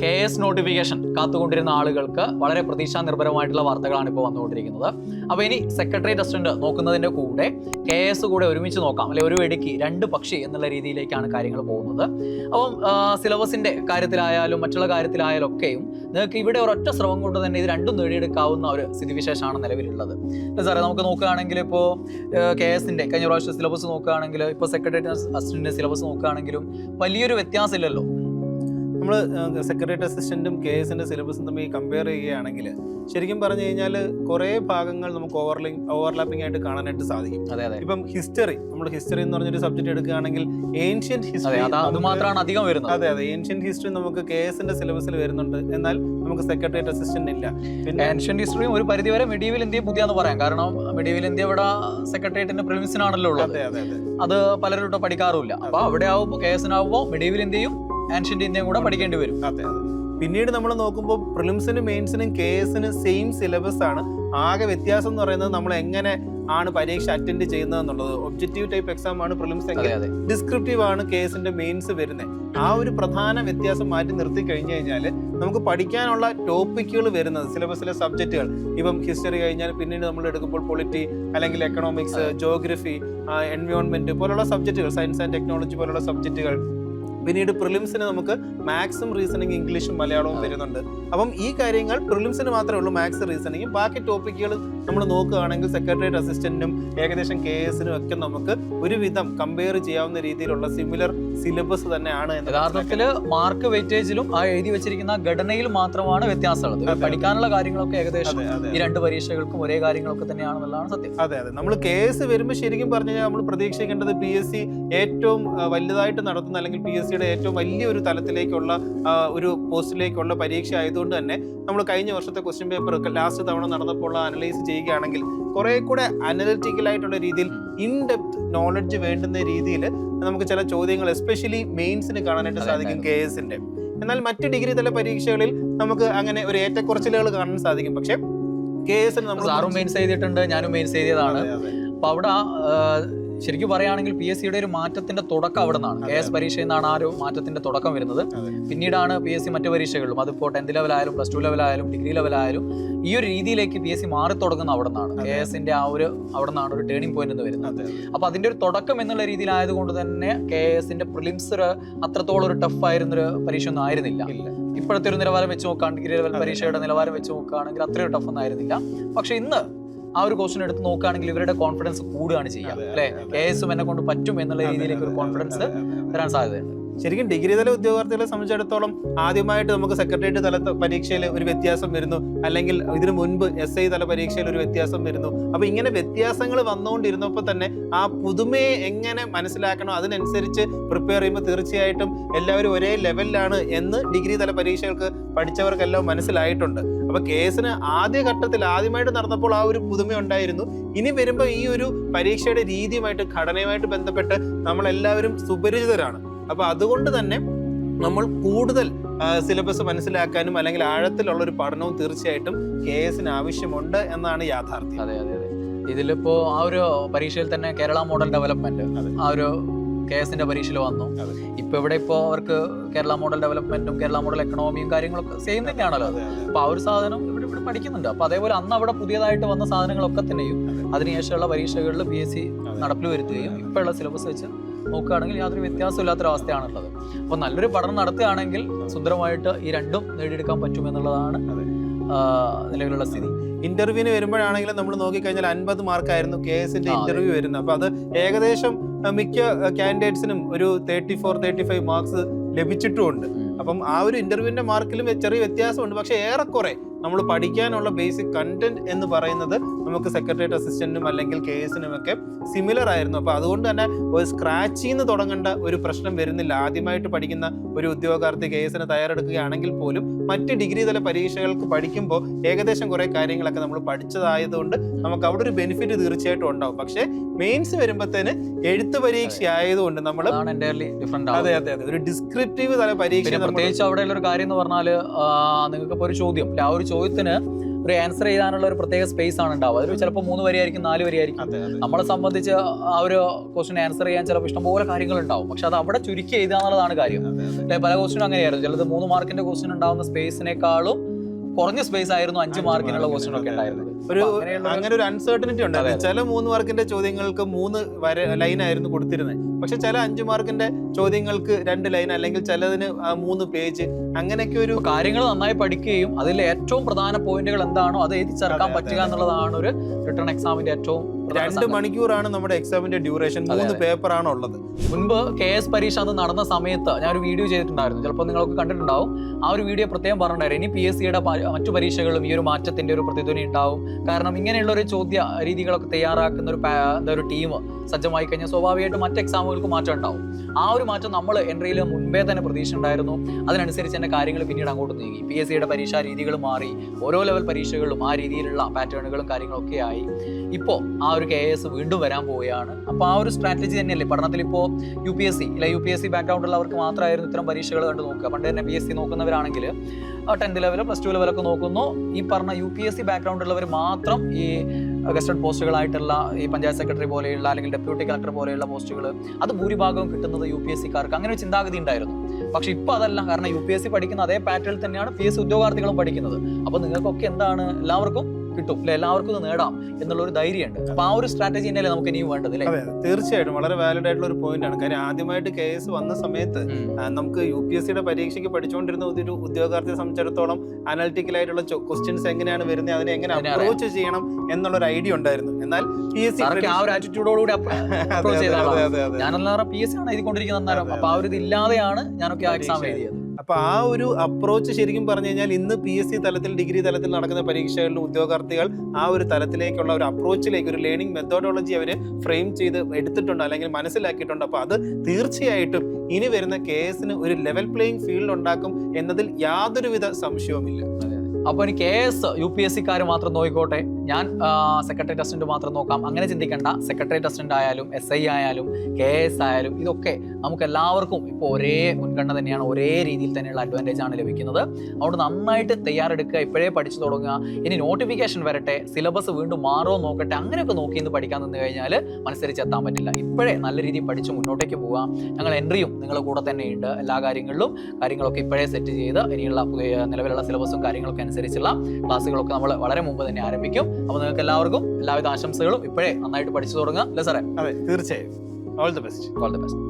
K S notification കാത്തുകൊണ്ടിരുന്ന ആളുകൾക്ക് വളരെ പ്രതീക്ഷാ നിർഭരമായിട്ടുള്ള വാർത്തകളാണ് ഇപ്പോൾ വന്നുകൊണ്ടിരിക്കുന്നത്. അപ്പോൾ ഇനി സെക്രട്ടേറിയറ്റ് അസിസ്റ്റന്റ് നോക്കുന്നതിന്റെ കൂടെ കെ എസ് കൂടെ ഒരുമിച്ച് നോക്കാം. അല്ലെങ്കിൽ ഒരു വെടിക്ക് രണ്ട് പക്ഷി എന്നുള്ള രീതിയിലേക്കാണ് കാര്യങ്ങൾ പോകുന്നത്. അപ്പം സിലബസിന്റെ കാര്യത്തിലായാലും മറ്റുള്ള കാര്യത്തിലായാലും ഒക്കെയും നിങ്ങൾക്ക് ഇവിടെ ഒരൊറ്റ ശ്രമം കൊണ്ട് തന്നെ ഇത് രണ്ടും നേടിയെടുക്കാവുന്ന ഒരു സ്ഥിതിവിശേഷമാണ് നിലവിലുള്ളത്. സാറേ നമുക്ക് നോക്കുകയാണെങ്കിൽ ഇപ്പോൾ കെ എസിന്റെ കഴിഞ്ഞ പ്രാവശ്യം സിലബസ് നോക്കുകയാണെങ്കിൽ ഇപ്പോൾ സെക്രട്ടേറിയറ്റ് അസിസ്റ്റന്റിന്റെ സിലബസ് നോക്കുകയാണെങ്കിലും വലിയൊരു വ്യത്യാസമില്ലല്ലോ. നമ്മൾ സെക്രട്ടറി അസിസ്റ്റന്റും കെ എസിന്റെ സിലബസും തമ്മിൽ കമ്പയർ ചെയ്യുകയാണെങ്കിൽ ശരിക്കും പറഞ്ഞു കഴിഞ്ഞാൽ കുറേ ഭാഗങ്ങൾ നമുക്ക് ഓവർലിങ് ഓവർലാപ്പിംഗ് ആയിട്ട് കാണാനായിട്ട് സാധിക്കും. അതെ അതെ. ഇപ്പം ഹിസ്റ്ററി നമ്മൾ ഹിസ്റ്ററി എന്ന് പറഞ്ഞൊരു സബ്ജക്ട് എടുക്കുകയാണെങ്കിൽ ഏൻഷ്യന്റ് ഹിസ്റ്ററി അത് അത് മാത്രമാണ് അധികം വരുന്നത്. അതെ അതെ ഏൻഷ്യന്റ് ഹിസ്റ്ററി നമുക്ക് കെ എസിന്റെ സിലബസിൽ വരുന്നുണ്ട്. എന്നാൽ നമുക്ക് സെക്രട്ടറിയേറ്റ് അസിസ്റ്റന്റ് ഇല്ല. പിന്നെ ഏൻഷ്യന്റ് ഹിസ്റ്ററിയും ഒരു പരിധിവരെ മെഡീവൽ ഇന്ത്യ പുതിയാന്ന് പറയാം. കാരണം മെഡീവൽ ഇന്ത്യ ഇവിടെ സെക്രട്ടേറിയറ്റിന്റെ പ്രിലിംസിനാണല്ലോ ഉള്ളത്. അതെ അതെ അതെ. അത് പലരും പഠിക്കാറുമില്ല. അപ്പൊ അവിടെ ആവുമ്പോൾ കെ എസിനാവുമ്പോൾ മെഡീവൽ ഇന്ത്യയും ആൻഷ്യന്റ് ഇന്ത്യയും കൂടെ പഠിക്കേണ്ടി വരും. അതെ. പിന്നീട് നമ്മൾ നോക്കുമ്പോൾ പ്രിലിംസിനും മെയിൻസിനും കെ എസിനും സെയിം സിലബസ് ആണ്. ആകെ വ്യത്യാസം എന്ന് പറയുന്നത് നമ്മൾ എങ്ങനെ ആണ് പരീക്ഷ അറ്റൻഡ് ചെയ്യുന്നത് എന്നുള്ളത്. ഒബ്ജക്റ്റീവ് ടൈപ്പ് എക്സാം ആണ് പ്രിലിംസ് അതെ എങ്കിൽ ഡിസ്ക്രിപ്റ്റീവ് ആണ് കേസിന്റെ മെയിൻസ് വരുന്നത്. ആ ഒരു പ്രധാന വ്യത്യാസം മാറ്റി നിർത്തി കഴിഞ്ഞു കഴിഞ്ഞാൽ നമുക്ക് പഠിക്കാനുള്ള ടോപ്പിക്കുകൾ വരുന്നത് സിലബസിലെ സബ്ജക്റ്റുകൾ ഇപ്പം ഹിസ്റ്ററി കഴിഞ്ഞാൽ പിന്നീട് നമ്മൾ എടുക്കുമ്പോൾ പൊളിറ്റി അല്ലെങ്കിൽ എക്കണോമിക്സ് ജോഗ്രഫി എൻവയോൺമെന്റ് പോലുള്ള സബ്ജക്റ്റുകൾ സയൻസ് ആൻഡ് ടെക്നോളജി പോലുള്ള സബ്ജക്റ്റുകൾ പിന്നീട് പ്രിലിംസിന് നമുക്ക് മാത്സും റീസണിങ് ഇംഗ്ലീഷും മലയാളവും വരുന്നുണ്ട്. അപ്പം ഈ കാര്യങ്ങൾ പ്രിലിംസിന് മാത്രമേ ഉള്ളൂ മാത്സ് റീസണിങ്ങും ബാക്കി ടോപ്പിക്കുകൾ നമ്മൾ നോക്കുകയാണെങ്കിൽ സെക്രട്ടേറിയറ്റ് അസിസ്റ്റന്റിനും ഏകദേശം കെ എസിനും ഒക്കെ നമുക്ക് ഒരുവിധം കമ്പയർ ചെയ്യാവുന്ന രീതിയിലുള്ള സിമിലർ സിലബസ് തന്നെയാണ് യഥാർത്ഥത്തിൽ മാർക്ക് വെയിറ്റേജിലും ആ എഴുതി വെച്ചിരിക്കുന്ന ഘടനയിൽ മാത്രമാണ് വ്യത്യാസമുള്ളത്. പഠിക്കാനുള്ള കാര്യങ്ങളൊക്കെ ഏകദേശം ഈ രണ്ട് പരീക്ഷകൾക്കും ഒരേ കാര്യങ്ങളൊക്കെ തന്നെയാണെന്നുള്ളതാണ് സത്യം. അതെ അതെ. നമ്മൾ കെ എസ് വരുമ്പോൾ ശരിക്കും പറഞ്ഞു കഴിഞ്ഞാൽ നമ്മൾ പ്രതീക്ഷിക്കേണ്ടത് പി എസ് സി ഏറ്റവും വലുതായിട്ട് നടത്തുന്ന അല്ലെങ്കിൽ പി എസ് സിയുടെ ഏറ്റവും വലിയൊരു തലത്തിലേക്കുള്ള ഒരു പോസ്റ്റിലേക്കുള്ള പരീക്ഷ ആയതുകൊണ്ട് തന്നെ നമ്മൾ കഴിഞ്ഞ വർഷത്തെ ക്വസ്റ്റ്യൻ പേപ്പർ ഒക്കെ ലാസ്റ്റ് തവണ നടന്നപ്പോൾ അനലൈസ് ചെയ്യുകയാണെങ്കിൽ കുറെ കൂടെ അനലിറ്റിക്കൽ ആയിട്ടുള്ള രീതിയിൽ ഇൻ ഡെപ്ത് നോളജ് വേണ്ടുന്ന രീതിയിൽ നമുക്ക് ചില ചോദ്യങ്ങൾ എസ്പെഷ്യലി മെയിൻസിന് കാണാനായിട്ട് സാധിക്കും. കെ എസിന്റെ എന്നാൽ മറ്റ് ഡിഗ്രി തല പരീക്ഷകളിൽ നമുക്ക് അങ്ങനെ ഒരു ഏറ്റക്കുറച്ചിലുകൾ കാണാൻ സാധിക്കും പക്ഷേ കെ എസിന് നമ്മൾ സാറും മെയിൻസ് ചെയ്തിട്ടുണ്ട് ഞാനും മെയിൻസ് അതെ. അപ്പൊ അവിടെ ശരിക്കും പറയുകയാണെങ്കിൽ പി എസ് സിയുടെ ഒരു മാറ്റത്തിന്റെ തുടക്കം അവിടെ നിന്നാണ് കെ എസ് പരീക്ഷയിൽ നിന്നാണ് ആ ഒരു മാറ്റത്തിന്റെ തുടക്കം വരുന്നത്. പിന്നീടാണ് പി എസ് സി മറ്റു പരീക്ഷകളിലും അതിപ്പോൾ ടെൻത്ത് ലെവലായാലും പ്ലസ് ടു ലെവലായാലും ഡിഗ്രി ലെവലായാലും ഈ ഒരു രീതിയിലേക്ക് പി എസ് സി മാറി തുടങ്ങുന്ന അവിടെ നിന്നാണ് കെ എസിന്റെ ആ ഒരു അവിടെ നിന്നാണ് ഒരു ടേണിംഗ് പോയിന്റ് എന്ന് വരുന്നത്. അതെ, അതെ. അപ്പൊ അതിന്റെ ഒരു തുടക്കം എന്നുള്ള രീതിയിലായതുകൊണ്ട് തന്നെ കെ എസിന്റെ പ്രിലിംസ് ഒരു അത്രത്തോളം ഒരു ടഫ് ആയിരുന്നൊരു പരീക്ഷ ഒന്നും ആയിരുന്നില്ല ഇപ്പോഴത്തെ ഒരു നിലവാരം വെച്ച് നോക്കുകയാണെങ്കിൽ ഡിഗ്രി ലെവൽ പരീക്ഷയുടെ നിലവാരം വെച്ച് നോക്കുകയാണെങ്കിൽ അത്രയും ടഫ് ഒന്നും ആയിരുന്നില്ല. പക്ഷെ ഇന്ന് ആ ഒരു ക്വസ്റ്റൻ എടുത്ത് നോക്കുകയാണെങ്കിൽ ഇവരുടെ കോൺഫിഡൻസ് കൂടുകയാണ് ചെയ്യുക അല്ലെ. കെ എസും എന്നെ കൊണ്ട് പറ്റും എന്നുള്ള രീതിയിലേക്ക് ഒരു കോൺഫിഡൻസ് വരാൻ. സാധ്യതയുണ്ട്. ശരിക്കും ഡിഗ്രി തല ഉദ്യോഗാർത്ഥികളെ സംബന്ധിച്ചിടത്തോളം ആദ്യമായിട്ട് നമുക്ക് സെക്രട്ടേറിയറ്റ് തല പരീക്ഷയിൽ ഒരു വ്യത്യാസം വരുന്നു. അല്ലെങ്കിൽ ഇതിനു മുൻപ് എസ് ഐ തല പരീക്ഷയിൽ ഒരു വ്യത്യാസം വരുന്നു. അപ്പൊ ഇങ്ങനെ വ്യത്യാസങ്ങൾ വന്നുകൊണ്ടിരുന്നപ്പോൾ തന്നെ ആ പുതുമയെ എങ്ങനെ മനസ്സിലാക്കണം? അതിനനുസരിച്ച് പ്രിപ്പയർ ചെയ്യുമ്പോൾ തീർച്ചയായിട്ടും എല്ലാവരും ഒരേ ലെവലിലാണ് എന്ന് ഡിഗ്രി തല പരീക്ഷകൾക്ക് പഠിച്ചവർക്കെല്ലാം മനസ്സിലായിട്ടുണ്ട്. അപ്പൊ കേസിന് ആദ്യ ഘട്ടത്തിൽ ആദ്യമായിട്ട് നടന്നപ്പോൾ ആ ഒരു പുതുമ ഉണ്ടായിരുന്നു. ഇനി വരുമ്പോൾ ഈ ഒരു പരീക്ഷയുടെ രീതിയുമായിട്ട് ഘടനയുമായിട്ട് ബന്ധപ്പെട്ട് നമ്മളെല്ലാവരും സുപരിചിതരാണ്. അപ്പൊ അതുകൊണ്ട് തന്നെ നമ്മൾ കൂടുതൽ സിലബസ് മനസ്സിലാക്കാനും അല്ലെങ്കിൽ ആഴത്തിലുള്ള ഒരു പഠനവും തീർച്ചയായിട്ടും കെ എസിന് ആവശ്യമുണ്ട് എന്നാണ് യാഥാർത്ഥ്യം. അതെ അതെ അതെ. ഇതിലിപ്പോ ആ ഒരു പരീക്ഷയിൽ തന്നെ കേരള മോഡൽ ഡെവലപ്മെന്റ് ആ ഒരു കെ എസിന്റെ പരീക്ഷയിൽ വന്നു. ഇപ്പൊ ഇവിടെ ഇപ്പോ അവർക്ക് കേരള മോഡൽ ഡെവലപ്മെന്റും കേരള മോഡൽ എക്കണോമിയും കാര്യങ്ങളൊക്കെ സെയിം തന്നെയാണല്ലോ അപ്പോൾ അപ്പൊ ആ ഒരു സാധനം ഇവിടെ ഇവിടെ പഠിക്കുന്നുണ്ട്. അപ്പൊ അതേപോലെ അന്ന് അവിടെ പുതിയതായിട്ട് വന്ന സാധനങ്ങളൊക്കെ തന്നെയും അതെ. അതിനുശേഷമുള്ള പരീക്ഷകളിൽ പി എസ് സി. നടപ്പിൽ വരുത്തുകയും ഇപ്പോഴുള്ള സിലബസ് വെച്ച് നോക്കുകയാണെങ്കിൽ യാതൊരു വ്യത്യാസമില്ലാത്തൊരവസ്ഥയാണുള്ളത് അപ്പോൾ നല്ലൊരു പഠനം നടത്തുകയാണെങ്കിൽ സുന്ദരമായിട്ട് ഈ രണ്ടും നേടിയെടുക്കാൻ പറ്റുമെന്നുള്ളതാണ് നിലവിലുള്ള സ്ഥിതി. ഇന്റർവ്യൂവിന് വരുമ്പോഴാണെങ്കിലും നമ്മൾ നോക്കിക്കഴിഞ്ഞാൽ അൻപത് മാർക്കായിരുന്നു കെ എസിന്റെ. ഇന്റർവ്യൂ വരുന്നത്. അപ്പൊ അത് ഏകദേശം മിക്ക കാൻഡിഡേറ്റ്സിനും ഒരു thirty four thirty five marks ലഭിച്ചിട്ടുമുണ്ട് അപ്പം ആ ഒരു ഇന്റർവ്യൂവിന്റെ മാർക്കിലും ചെറിയ വ്യത്യാസമുണ്ട്. പക്ഷെ ഏറെക്കുറെ നമ്മൾ പഠിക്കാനുള്ള ബേസിക് കണ്ടന്റ് എന്ന് പറയുന്നത് നമുക്ക് സെക്രട്ടേറിയറ്റ് അസിസ്റ്റന്റിനും അല്ലെങ്കിൽ കെ എസിനും ഒക്കെ സിമിലർ ആയിരുന്നു. അപ്പോൾ അതുകൊണ്ട് തന്നെ ഒരു സ്ക്രാച്ചിൽ നിന്ന് തുടങ്ങേണ്ട ഒരു പ്രശ്നം വരുന്നില്ല. ആദ്യമായിട്ട് പഠിക്കുന്ന ഒരു ഉദ്യോഗാർത്ഥി കെ എസിന് തയ്യാറെടുക്കുകയാണെങ്കിൽ പോലും മറ്റ് ഡിഗ്രി തല പരീക്ഷകൾക്ക് പഠിക്കുമ്പോൾ ഏകദേശം കുറേ കാര്യങ്ങളൊക്കെ നമ്മൾ പഠിച്ചതായതുകൊണ്ട് നമുക്ക് അവിടെ ഒരു ബെനിഫിറ്റ് തീർച്ചയായിട്ടും ഉണ്ടാവും. പക്ഷേ മെയിൻസ് വരുമ്പോഴത്തേന് എഴുത്ത് പരീക്ഷ ആയതുകൊണ്ട് നമ്മൾ അതെ അതെ അതെ. ഒരു ഡിസ്ക്രിപ്റ്റീവ് തല പരീക്ഷ പ്രത്യേകിച്ച് അവിടെയുള്ള ഒരു കാര്യം എന്ന് പറഞ്ഞാൽ നിങ്ങൾക്ക് ഇപ്പോൾ ഒരു ചോദ്യം. ആ ഒരു ചോദ്യത്തിന് ഒരു ആൻസർ ചെയ്യാനുള്ള ഒരു പ്രത്യേക സ്പേസ് ആണ് ഉണ്ടാവുക. അതിൽ ചിലപ്പോൾ മൂന്ന് വരിയായിരിക്കും നാല് വരിയായിരിക്കും. നമ്മളെ സംബന്ധിച്ച് ആ ഒരു ക്വസ്റ്റ്യൻ ആൻസർ ചെയ്യാൻ ചിലപ്പോൾ ഇഷ്ടംപോലെ കാര്യങ്ങൾ ഉണ്ടാവും. പക്ഷെ അത് അവിടെ ചുരുക്കി എഴുതുക എന്നുള്ളതാണ് കാര്യം. പല ക്വസ്റ്റിനും അങ്ങനെയായിരുന്നു. ചിലത് മൂന്ന് മാർക്കിന്റെ ക്വസ്റ്റ്യൻ ഉണ്ടാവുന്ന സ്പേസിനേക്കാളും കുറഞ്ഞ സ്പേസ് ആയിരുന്നു അഞ്ച് മാർക്കിനുള്ള ഒക്കെ ഉണ്ടായിരുന്നത്. ഒരു അങ്ങനെ ഒരു അൺസർട്ടനിറ്റി ഉണ്ട്. ചില മൂന്ന് മാർക്കിന്റെ ചോദ്യങ്ങൾക്ക് മൂന്ന് വര ലൈൻ ആയിരുന്നു കൊടുത്തിരുന്നത്. പക്ഷെ ചില അഞ്ച് മാർക്കിന്റെ ചോദ്യങ്ങൾക്ക് രണ്ട് ലൈൻ അല്ലെങ്കിൽ ചിലതിന് മൂന്ന് പേജ് അങ്ങനെയൊക്കെ ഒരു കാര്യങ്ങൾ നന്നായി പഠിക്കുകയും അതിൽ ഏറ്റവും പ്രധാന പോയിന്റുകൾ എന്താണോ അത് എഴുതി ചേർക്കാൻ പറ്റുക എന്നുള്ളതാണ് ഒരു റിട്ടേൺ എക്സാമിന്റെ ഏറ്റവും രണ്ട് മണിക്കൂറാണ് നമ്മുടെ എക്സാമിന്റെ ഡ്യൂറേഷൻ. മൂന്ന് പേപ്പർ ആണ് ഉള്ളത് മുൻപ് കെ എസ് പരീക്ഷ അത് നടന്ന സമയത്ത് ഞാൻ ഒരു വീഡിയോ ചെയ്തിട്ടുണ്ടായിരുന്നു. ചിലപ്പോൾ നിങ്ങൾക്ക് കണ്ടിട്ടുണ്ടാവും. ആ ഒരു വീഡിയോ പ്രത്യേകം പറഞ്ഞിട്ടുണ്ടായിരുന്നു. ഇനി പി എസ് സിയുടെ മറ്റു പരീക്ഷകളും ഈ ഒരു മാറ്റത്തിന്റെ ഒരു പ്രതിധ്വനി ഉണ്ടാവും. കാരണം ഇങ്ങനെയുള്ള ഒരു ചോദ്യ രീതികളൊക്കെ തയ്യാറാക്കുന്ന ഒരു എന്താ ഒരു ടീം സജ്ജമായി കഴിഞ്ഞാൽ സ്വാഭാവികമായിട്ടും മറ്റ് എക്സാമുകൾക്ക് മാറ്റം ഉണ്ടാവും. ആ ഒരു മാറ്റം നമ്മൾ എൻട്രിയിൽ മുൻപേ തന്നെ പ്രതീക്ഷ ഉണ്ടായിരുന്നു അതിനനുസരിച്ച് തന്നെ കാര്യങ്ങൾ പിന്നീട് അങ്ങോട്ട് നീങ്ങി. പി എസ് സിയുടെ പരീക്ഷാ രീതികൾ മാറി. ഓരോ ലെവൽ പരീക്ഷകളിലും ആ രീതിയിലുള്ള പാറ്റേണുകളും കാര്യങ്ങളൊക്കെ ആയി. ഇപ്പോൾ ആ ഒരു കെ എസ് വീണ്ടും വരാൻ പോവുകയാണ്. അപ്പോൾ ആ ഒരു സ്ട്രാറ്റജി തന്നെയല്ലേ? പഠനത്തിൽ ഇപ്പോൾ യു പി എസ് സി അല്ലെ U P S C background ഉള്ളവർക്ക് മാത്രമായിരുന്നു ഇത്തരം പരീക്ഷകൾ കണ്ട് നോക്കുക. പണ്ട് തന്നെ പി എസ് സി നോക്കുന്നവരാണെങ്കിൽ ടെൻത്ത് ലെവൽ പ്ലസ് ടു ലെവലൊക്കെ നോക്കുന്നു. ഈ പറഞ്ഞ U P S C background ഉള്ളവർ മാത്രം ഈ ഗസ്റ്റഡ് പോസ്റ്റുകളായിട്ടുള്ള ഈ പഞ്ചായത്ത് സെക്രട്ടറി പോലെയുള്ള അല്ലെങ്കിൽ ഡെപ്യൂട്ടി കളക്ടർ പോലെയുള്ള പോസ്റ്റുകൾ അത് ഭൂരിഭാഗവും കിട്ടുന്നത് യു പി എസ് സിക്കാർക്ക് അങ്ങനെ ഒരു ചിന്താഗതി ഉണ്ടായിരുന്നു. പക്ഷെ ഇപ്പൊ അതല്ല. കാരണം യു പി എസ് സി പഠിക്കുന്ന അതേ പാറ്റേണിൽ തന്നെയാണ് പി എസ് സി ഉദ്യോഗാർത്ഥികളും പഠിക്കുന്നത്. അപ്പൊ നിങ്ങൾക്കൊക്കെ എന്താണ്? എല്ലാവർക്കും കിട്ടും. അല്ലെ? എല്ലാവർക്കും ഇത് നേടാം എന്നുള്ള ഒരു ധൈര്യമുണ്ട്. അപ്പൊ ആ ഒരു സ്ട്രാറ്റജി തന്നെയല്ലേ നമുക്ക് ഇനിയും വേണ്ടത് അല്ലേ? അതെ തീർച്ചയായിട്ടും. വളരെ വാലിഡ് ആയിട്ടുള്ള ഒരു പോയിന്റ് ആണ്. കാര്യം ആദ്യമായിട്ട് കെ എസ് വന്ന സമയത്ത് നമുക്ക് യു പി എസ് സിയുടെ പരീക്ഷയ്ക്ക് പഠിച്ചുകൊണ്ടിരുന്ന ഒരു ഉദ്യോഗാർത്ഥിയെ സംബന്ധിച്ചിടത്തോളം അനാലിറ്റിക്കൽ ആയിട്ടുള്ള ക്വസ്റ്റ്യൻസ് എങ്ങനെയാണ് വരുന്നത് അതിനെ എങ്ങനെ അപ്രോച്ച് ചെയ്യണം എന്നുള്ള ഒരു ഐഡിയ ഉണ്ടായിരുന്നു. എന്നാൽ പി എസ് സി ആ ഒരു ആറ്റിറ്റ്യൂഡോടുകൂടി പി എസ് സി ആണ് എഴുതിക്കൊണ്ടിരിക്കുന്നത് അപ്പൊ ആ ഒരു ഇതില്ലാതെയാണ് ഞാനൊക്കെ ആ എക്സാം എഴുതിയത്. അപ്പൊ ആ ഒരു അപ്രോച്ച് ശരിക്കും പറഞ്ഞു കഴിഞ്ഞാൽ ഇന്ന് പി എസ് സി തലത്തിൽ ഡിഗ്രി തലത്തിൽ നടക്കുന്ന പരീക്ഷകളിൽ ഉദ്യോഗാർത്ഥികൾ ആ ഒരു തലത്തിലേക്കുള്ള ഒരു അപ്രോച്ചിലേക്ക് ഒരു ലേണിംഗ് മെത്തോഡോളജി അവർ ഫ്രെയിം ചെയ്ത് എടുത്തിട്ടുണ്ട് അല്ലെങ്കിൽ മനസ്സിലാക്കിയിട്ടുണ്ട്. അപ്പൊ അത് തീർച്ചയായിട്ടും ഇനി വരുന്ന കേസിന് ഒരു ലെവൽ പ്ലേയിങ് ഫീൽഡ് ഉണ്ടാക്കും എന്നതിൽ യാതൊരുവിധ സംശയവുമില്ല. അപ്പൊ ഇനി എസ് യു പി എസ് സിക്കാർ മാത്രം നോക്കിക്കോട്ടെ. ഞാൻ സെക്രട്ടറി അസിസ്റ്റന്റ് മാത്രം നോക്കാം. അങ്ങനെ ചിന്തിക്കേണ്ട. സെക്രട്ടറി അസിസ്റ്റന്റ് ആയാലും എസ് ഐ ആയാലും കെ എസ് ആയാലും ഇതൊക്കെ നമുക്ക് എല്ലാവർക്കും ഇപ്പോൾ ഒരേ മുൻഗണന തന്നെയാണ്. ഒരേ രീതിയിൽ തന്നെയുള്ള അഡ്വാന്റേജ് ആണ് ലഭിക്കുന്നത്. അതുകൊണ്ട് നന്നായിട്ട് തയ്യാറെടുക്കുക ഇപ്പോഴേ പഠിച്ചു തുടങ്ങുക. ഇനി നോട്ടിഫിക്കേഷൻ വരട്ടെ സിലബസ് വീണ്ടും മാറോ നോക്കട്ടെ അങ്ങനെയൊക്കെ നോക്കി ഇന്ന് പഠിക്കാൻ നിന്ന് കഴിഞ്ഞാൽ മനസ്സരിച്ച് എത്താൻ പറ്റില്ല. ഇപ്പോഴേ നല്ല രീതിയിൽ പഠിച്ച് മുന്നോട്ടേക്ക് പോകാം ഞങ്ങൾ എൻട്രിയും നിങ്ങളുടെ കൂടെ തന്നെയുണ്ട് എല്ലാ കാര്യങ്ങളിലും. കാര്യങ്ങളൊക്കെ ഇപ്പോഴേ സെറ്റ് ചെയ്ത് ഇനിയുള്ള നിലവിലുള്ള സിലബസും കാര്യങ്ങളൊക്കെ അനുസരിച്ചുള്ള ക്ലാസ്സുകളൊക്കെ നമ്മൾ വളരെ മുമ്പ് തന്നെ ആരംഭിക്കും. അപ്പോൾ നിങ്ങൾക്ക് എല്ലാവർക്കും എല്ലാവിധ ആശംസകളും ഇപ്പോഴേ നന്നായിട്ട് പഠിച്ചു തുടങ്ങുക അല്ലേ സാറേ? അതെ തീർച്ചയായും. All the best all the best